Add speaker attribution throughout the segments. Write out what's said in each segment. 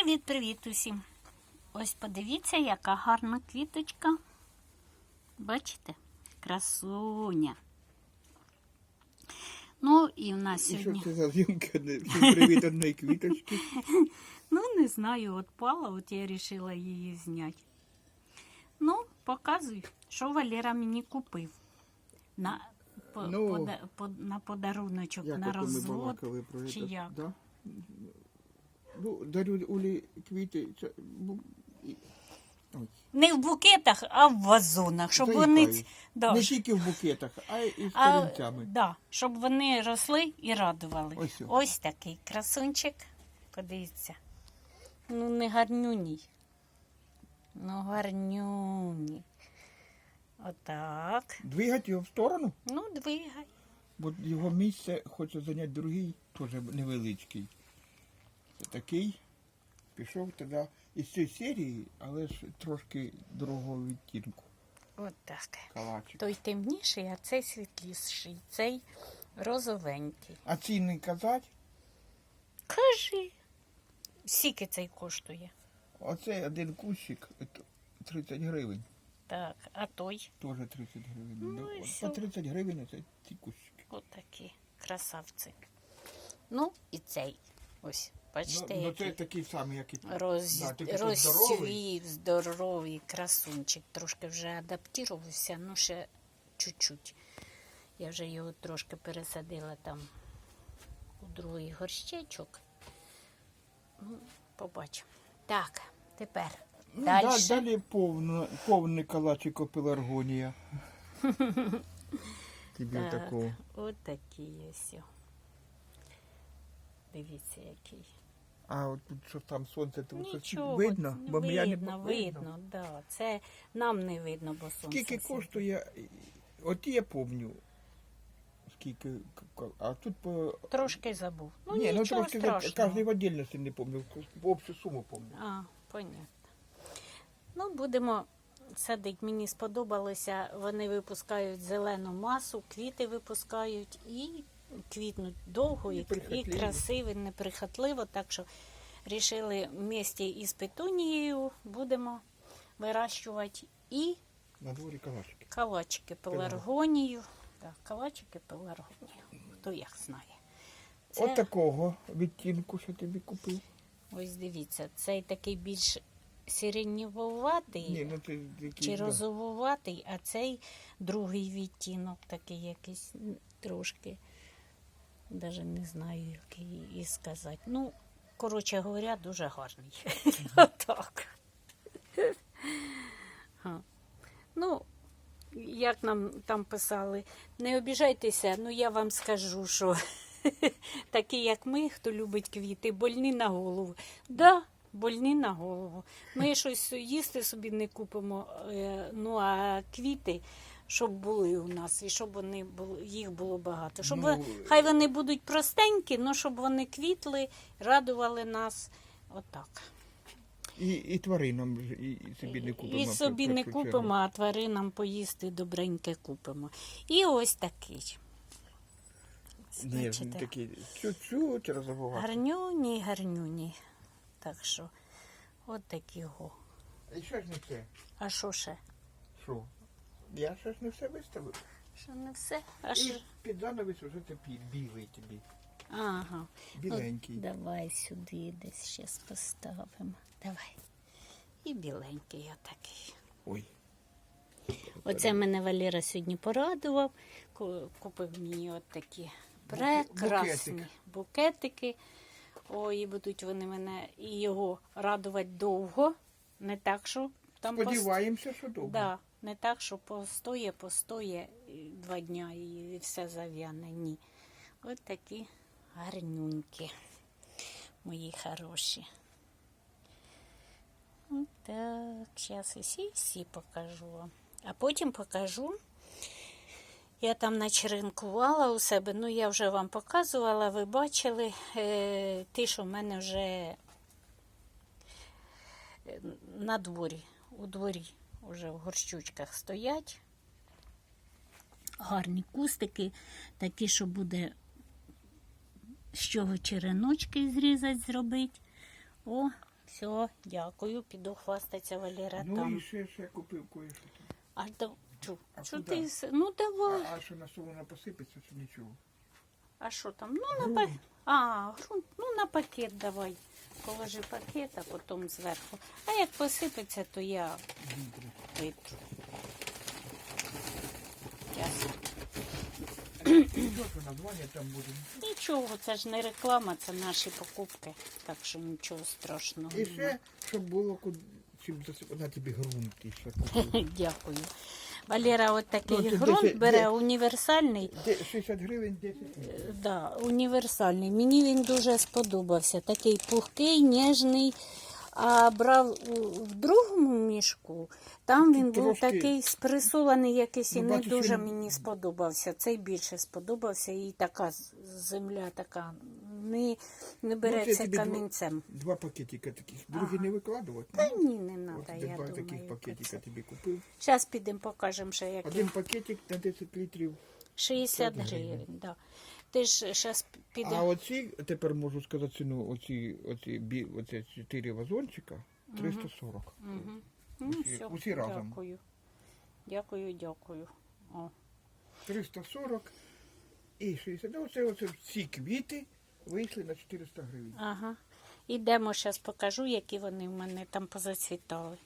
Speaker 1: Привіт-привіт усім! Ось подивіться, яка гарна квіточка. Бачите? Красуня. Ну, і в нас
Speaker 2: І що це за привіт одної квіточки.
Speaker 1: Ну, не знаю, от пала, от я вирішила її зняти. Ну, показуй, що Валера мені купив. На, по,
Speaker 2: Ну,
Speaker 1: пода- по- на подаруночок,
Speaker 2: Як
Speaker 1: на
Speaker 2: от ми про
Speaker 1: чи як?
Speaker 2: Да? Ну, дарю Улі квіти. Це, і- ой,
Speaker 1: Не в букетах, а в вазонах, щоб вони. ць- Да,
Speaker 2: Не тільки в букетах, а й з
Speaker 1: А,
Speaker 2: корінцями.
Speaker 1: да, щоб вони росли і радували.
Speaker 2: Ось.
Speaker 1: Ось такий красунчик. Подивіться. Ну, не гарнюній. Ну, гарнюній. Отак.
Speaker 2: Двигати його в сторону,
Speaker 1: Ну, двигай.
Speaker 2: бо його місце хоче зайняти другий, теж невеличкий. Такий. Пішов тоді із цієї серії, але ж трошки другого відтінку.
Speaker 1: Отак.
Speaker 2: Калачик.
Speaker 1: Той темніший, а цей світліший. Цей розовенький.
Speaker 2: А ціни казати,
Speaker 1: Кажи. Скільки цей коштує?
Speaker 2: оцей один кущик е, 30 гривень.
Speaker 1: Так, а той
Speaker 2: Теж 30 гривень.
Speaker 1: Ну,
Speaker 2: Ну,
Speaker 1: і все.
Speaker 2: по 30 гривень це ці кущики.
Speaker 1: отакі красавці. Ну, і цей. Ось, бачите,
Speaker 2: ну, ну
Speaker 1: який.
Speaker 2: це такий самий, як і
Speaker 1: Роз...
Speaker 2: Да, тільки тут здоровий.
Speaker 1: Розцвів, здоровий красунчик. Трошки вже адаптувався, ну ще чуть-чуть. Я вже його трошки пересадила там у другий горщечок. Ну, побачимо. Так, тепер
Speaker 2: Ну,
Speaker 1: далі.
Speaker 2: да, далі повно, повний калачик пеларгонія. Тобі
Speaker 1: Так,
Speaker 2: такого.
Speaker 1: от ось. о. Дивіться, який.
Speaker 2: А от тут що там сонце, то
Speaker 1: Нічого,
Speaker 2: видно, бо я не
Speaker 1: видно,
Speaker 2: видно.
Speaker 1: видно, да. Це нам не видно, бо сонце.
Speaker 2: Скільки
Speaker 1: світить.
Speaker 2: коштує, от я пам'ятаю, скільки, а тут по...
Speaker 1: Трошки забув. Ну,
Speaker 2: Ні, ну
Speaker 1: нічого
Speaker 2: трошки, кожний в отдельності не пам'ятаю, общу суму пам'ятаю.
Speaker 1: А, понятно. Ну, будемо садити. Мені сподобалося. Вони випускають зелену масу, квіти випускають і квітнуть довго, і, і красиво, неприхотливо. Так що вирішили в місті із петунією будемо вирощувати і
Speaker 2: На дворі калачики.
Speaker 1: калачики пеларгонію. Так, калачики пеларгонію. Хто як знає. Це-
Speaker 2: От такого відтінку, що тобі купив.
Speaker 1: Ось дивіться, цей такий більш сиренєвуватий
Speaker 2: Ні, ну ти який,
Speaker 1: чи
Speaker 2: да.
Speaker 1: розовуватий, а цей другий відтінок такий якийсь трошки, навіть не знаю, який і сказати. Ну, коротше говоря, дуже гарний. Отак. Ну, як нам там писали, не обіжайтеся, ну я вам скажу, що такі, як ми, хто любить квіти, больні на голову. Да, больні на голову. Ми щось їсти собі не купимо, е, ну а квіти, щоб були у нас, і щоб вони були, їх було багато. Щоб
Speaker 2: Ну,
Speaker 1: хай вони будуть простенькі, але щоб вони квітли, радували нас. Отак.
Speaker 2: І, і тваринам і, і собі не купимо.
Speaker 1: І собі не купимо, а тваринам поїсти добреньке купимо. І ось такий.
Speaker 2: Ні, такий.
Speaker 1: Гарнюні, гарнюні. Так що, от такі го.
Speaker 2: І що ж не все?
Speaker 1: А що ще?
Speaker 2: Що? Я ще ж не все виставив.
Speaker 1: Що не все? А
Speaker 2: І
Speaker 1: що?
Speaker 2: під занавіс вже тепер білий тобі.
Speaker 1: Ага.
Speaker 2: Біленький.
Speaker 1: От давай сюди десь зараз поставимо. Давай. І біленький отакий.
Speaker 2: Ой.
Speaker 1: Оце мене Валера сьогодні порадував. Ку- Купив мені от такі прекрасні
Speaker 2: букетик.
Speaker 1: букетики. Ой, і будуть вони мене і його радувати довго. Не так, що там пост-
Speaker 2: Сподіваємося, що довго.
Speaker 1: Да, не так, що постоє, постоє два дня і все зав'яне. Ні. От такі гарнюнькі, мої хороші. Так, зараз всі всі покажу. А потім покажу. Я там начеренкувала у себе, ну я вже вам показувала, ви бачили е, ті, що в мене вже е, на дворі, у дворі вже в горщучках стоять. Гарні кустики, такі, що буде з чого череночки зрізати, зробити. О, Все, дякую, піду хвастатися Валера
Speaker 2: Ну
Speaker 1: там.
Speaker 2: і ще, ще купив кое-що там.
Speaker 1: А да, чу,
Speaker 2: А
Speaker 1: чу ти, ну давай.
Speaker 2: А, а що на солоно посипеться, чи нічого?
Speaker 1: А що там? Ну, на
Speaker 2: Грунт.
Speaker 1: па... А, грунт, ну на пакет давай. Положи пакет, а потім зверху. А як посипеться, то я
Speaker 2: Добре. Буде?
Speaker 1: Нічого, це ж не реклама, це наші покупки. Так що нічого страшного.
Speaker 2: І ще, щоб було чим засипати, на тобі ґрунт і ще.
Speaker 1: Дякую. Валера, от такий
Speaker 2: Ну,
Speaker 1: ґрунт
Speaker 2: десять-
Speaker 1: бере
Speaker 2: де-
Speaker 1: універсальний.
Speaker 2: 60 гривень, 10 гривень.
Speaker 1: Е, Да, універсальний. Мені він дуже сподобався. Такий пухкий, ніжний. А брав у- в другому мішку, там він був
Speaker 2: Трошки-
Speaker 1: такий спресований якийсь і
Speaker 2: Ну,
Speaker 1: не
Speaker 2: бачиш,
Speaker 1: дуже
Speaker 2: він-
Speaker 1: мені сподобався. Цей більше сподобався, і така земля така не, не береться
Speaker 2: Ну,
Speaker 1: камінцем.
Speaker 2: Два пакетика таких. Другі не викладувати.
Speaker 1: Та
Speaker 2: ну?
Speaker 1: ні, не треба, я
Speaker 2: два таких
Speaker 1: думаю.
Speaker 2: пакетика тобі купив.
Speaker 1: Зараз підемо покажемо, що як
Speaker 2: Один пакетик на 10 літрів.
Speaker 1: 60
Speaker 2: 50 гривень.
Speaker 1: гривень. Да. Ти ж зараз
Speaker 2: А оці, тепер можу сказати ціну, оці, оці, бі, оці 4 вазончика 340.
Speaker 1: Угу. Ну,
Speaker 2: Усі-
Speaker 1: все,
Speaker 2: усі разом.
Speaker 1: Дякую. Дякую, дякую. О.
Speaker 2: 340 і 60. Ну, оце, оце всі квіти вийшли на 400 гривень.
Speaker 1: Ага. Ідемо, зараз покажу, які вони в мене там позацвітали.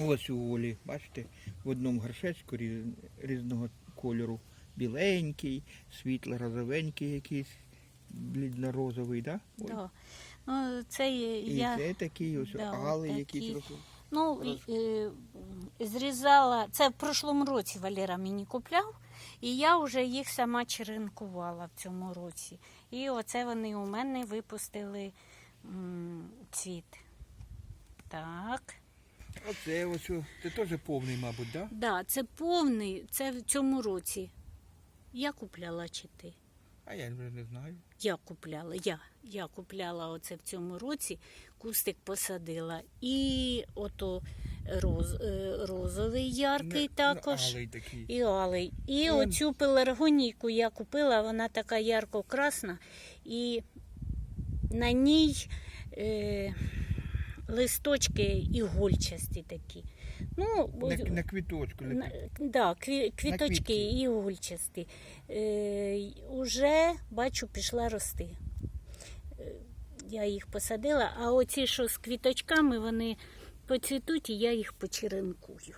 Speaker 2: Ось у Олі, бачите, в одному горшечку різ- різного кольору. Біленький, світло-розовенький якийсь, блідно-розовий, да? Ой.
Speaker 1: Да. Ну, це є-
Speaker 2: І
Speaker 1: я
Speaker 2: це такий ось
Speaker 1: Да,
Speaker 2: алий
Speaker 1: такі.
Speaker 2: якийсь розовий.
Speaker 1: ну, е, зрізала. Це в прошлому році Валера мені купляв, і я вже їх сама черенкувала в цьому році. І оце вони у мене випустили м, цвіт. Так.
Speaker 2: Оце ось, о, це теж повний, мабуть, да?
Speaker 1: Да, це повний, це в цьому році. Я купляла чи ти?
Speaker 2: А я вже не знаю.
Speaker 1: Я купляла, я, я купляла оце в цьому році, кустик посадила. І ото роз, е, розовий яркий
Speaker 2: Не-
Speaker 1: також.
Speaker 2: Ну, алий такий.
Speaker 1: І алий. І
Speaker 2: Ну,
Speaker 1: оцю пеларгонійку я купила, вона така ярко-красна. І на ній е, листочки ігольчасті такі. Ну,
Speaker 2: На, на квіточку.
Speaker 1: на, да, кві, квіточки
Speaker 2: квітці.
Speaker 1: і гульчасті. Е, уже бачу, пішла рости. Е, я їх посадила, а оці, що з квіточками, вони поцвітуть, і я їх почеренкую.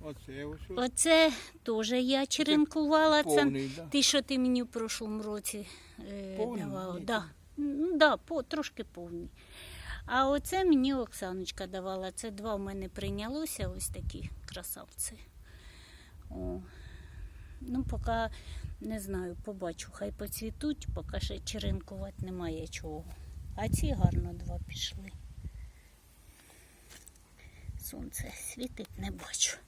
Speaker 2: Оце ось.
Speaker 1: Оце теж я черенкувала. Це
Speaker 2: повний, да.
Speaker 1: ти, що ти мені в прошлому році е,
Speaker 2: Повний?
Speaker 1: давала.
Speaker 2: Ні,
Speaker 1: Да. Ну, да, по, трошки повний. А оце мені Оксаночка давала. Це два в мене прийнялося, ось такі красавці. О. Ну, поки не знаю, побачу, хай поцвітуть, поки ще черенкувати немає чого. А ці гарно два пішли. Сонце світить, не бачу.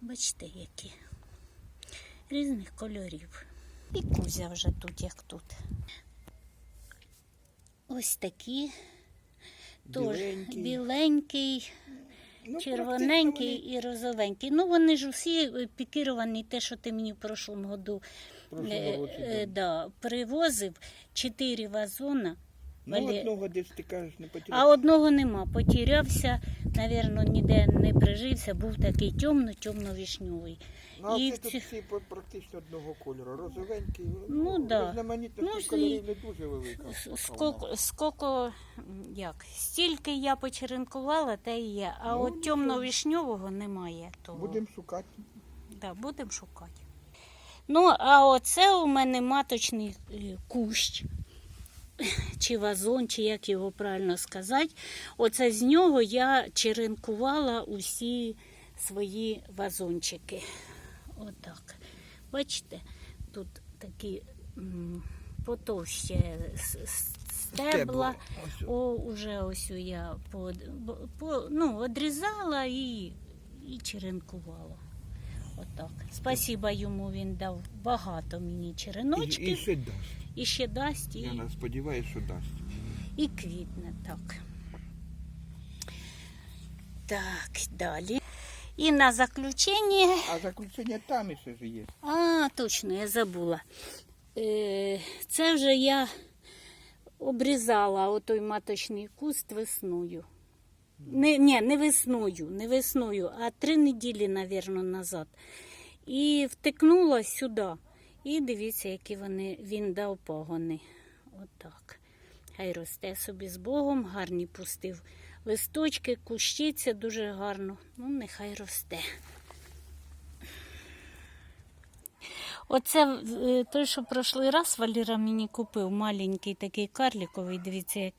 Speaker 1: Бачите, які різних кольорів. І кузя вже тут, як тут. Ось такі. Тож
Speaker 2: Біленький.
Speaker 1: біленький,
Speaker 2: Ну,
Speaker 1: червоненький
Speaker 2: вони...
Speaker 1: і розовенький. Ну, вони ж усі е, пікіровані, те, що ти мені в прошлому году е, е,
Speaker 2: да,
Speaker 1: привозив чотири вазона.
Speaker 2: Ну,
Speaker 1: Валі-
Speaker 2: одного десь ти кажеш, не
Speaker 1: А одного нема. Потерявся, навірно, ніде не прижився, був такий темно-темно-вишньовий.
Speaker 2: Ну, а
Speaker 1: в
Speaker 2: це тут всі по- практично одного кольору. Розовенький.
Speaker 1: Ну, да.
Speaker 2: Різноманітність
Speaker 1: Ну,
Speaker 2: ну,
Speaker 1: і-
Speaker 2: кольорів не дуже велика.
Speaker 1: М, як, стільки я почеренкувала, те і є. А
Speaker 2: Ну,
Speaker 1: от
Speaker 2: нічого.
Speaker 1: темно-вишньового немає. Того.
Speaker 2: Будемо шукати.
Speaker 1: Да, будемо шукати. Ну, а оце у мене маточний е, кущ. Чи вазон, чи як його правильно сказати. Оце з нього я черенкувала усі свої вазончики. Отак. Бачите, тут такі потовще стебла. О, уже ось я по, по, ну, одрізала і, і черенкувала. Отак. Спасіба йому він дав багато мені
Speaker 2: І, і ще дасть.
Speaker 1: І ще дасть, і,
Speaker 2: Я не сподіваюся, що дасть.
Speaker 1: і квітне так. Так, далі. І на заключення.
Speaker 2: А заключення там іще ж є.
Speaker 1: А, точно, я забула. Е, Це вже я обрізала отой маточний куст весною. Не, ні, не весною, не весною, а три неділі, навірно, назад. І втикнула сюди. І дивіться, які вони, він дав погони. Отак. Хай росте собі з Богом, гарні пустив листочки, кущиться дуже гарно. Ну, нехай росте. Оце е, той, що прошлий раз Валера мені купив, маленький такий карліковий, дивіться, як